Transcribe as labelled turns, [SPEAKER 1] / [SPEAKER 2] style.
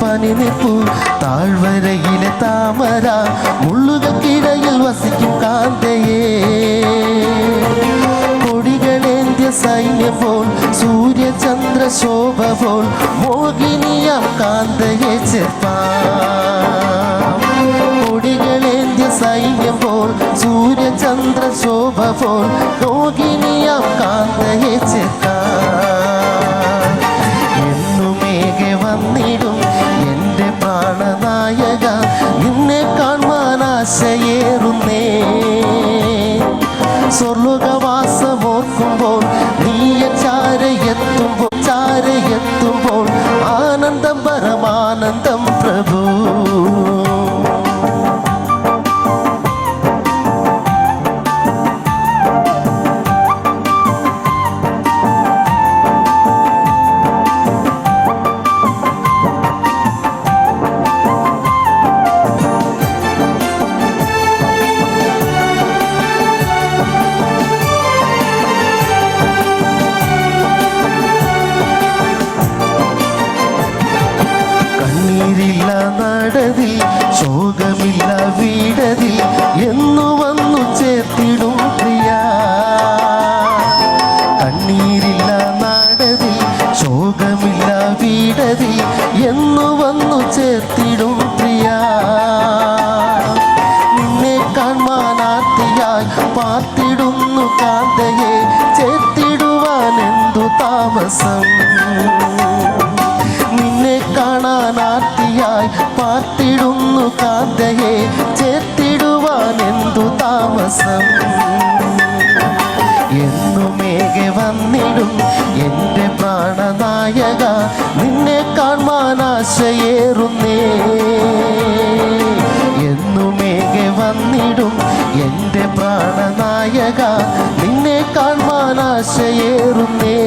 [SPEAKER 1] പനിനിപ്പു താഴ്വരയിലെ താമര മുള്ളുകൾക്കിടയിൽ വസിക്കും കാന്തയേ. കൊടികളേന്ത്യ സൈന്യം പോൽ സൂര്യചന്ദ്ര ശോഭ പോൽ മോഹിനിയ കാന്തയെ ചെപ്പാം കൊടികളേന്ത്യ സൈന്യം പോൽ സൂര്യചന്ദ്ര ശോഭ പോൽ മോഹിനിയാം ആശയേറുന്നേ. സ്വർലുകവാസമോർക്കുമ്പോൾ നീയ ചാരയെത്തുമ്പോൾ ചാരയെത്തുമ്പോൾ ആനന്ദം പരമാനന്ദം പ്രഭു. നടതിൽ ശോകമില്ല വീടതിൽ എന്നു വന്നു ചേർത്തിടും പ്രിയ. കണ്ണീരില്ല നാടതിൽ ശോകമില്ല വീടതിൽ എന്നു വന്നു ചേർത്തിടും പ്രിയ. നിന്നെ കാണാനാർത്തിയായി പാർത്തിടുന്നു കാന്തയെ ചേർത്തിടുവാൻ എന്തു താമസം? നിന്നെ കാണാനാർത്തിയായി പാർത്തിടുന്നു കാന്തയെ ചേർത്തിടുവാൻ എന്തു താമസം എന്നുമേകെ വന്നിടും എന്റെ പ്രാണനായക. നിന്നെ കാണാൻ ആശയേറുന്നേ. എന്നുമേകെ വന്നിടും എന്റെ പ്രാണനായക. നിന്നെ കാണാൻ ആശയേറുന്നേ.